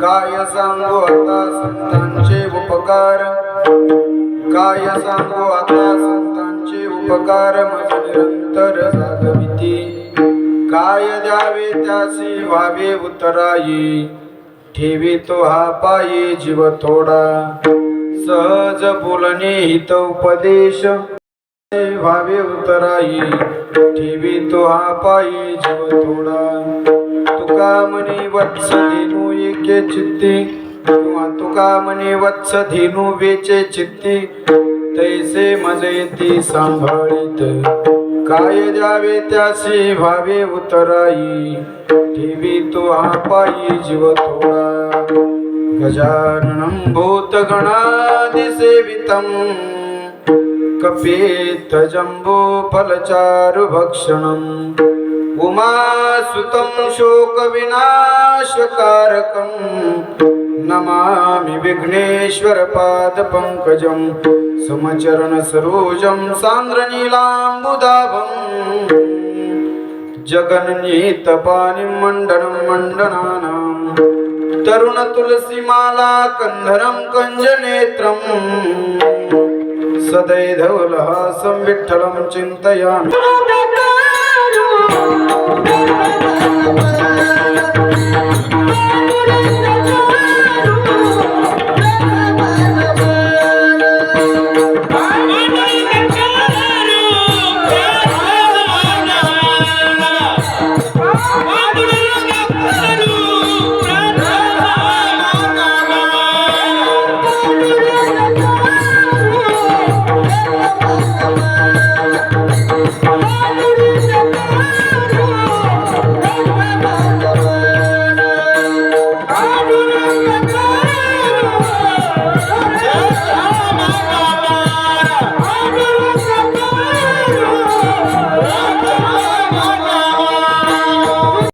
काय सांगू आता संतांचे उपकार? काय सांगू आता संतांचे उपकार? माझे निरंतर जागविती. काय द्यावे त्यासी व्हावे उतराई. ठेवी तो हा पायी जीव थोडा. सहज बोलणे हित उपदेश. व्हावे उतराई. ठेवी तो हा पायी जीव थोडा. तुका वत्स धेनू एके चित्ती. किंवा तुका म्हणे वत्स धेनू वेचे चित्ती. तैसे मजे येते सांभाळीत. काय द्यावे त्यासी भावे उतराई. ठेवी तो हा पायी जीव थोडा गजाननं भूतगणादिसेवितम् कपेत जम्बो फलचारुभक्षणम् उमासुतं शोकविनाशकारकं नमामि विघ्नेश्वरपादपङ्कजं समचरणसरोजं सान्द्रनीलाम्बुदाभम् जगन्नीतपानिं मण्डनं मण्डनानां तरुणतुलसीमालाकन्धरं तुलसीमाला कञ्जनेत्रम् सदैधवलहासं विठ्ठलं चिन्तयामि। Thank you.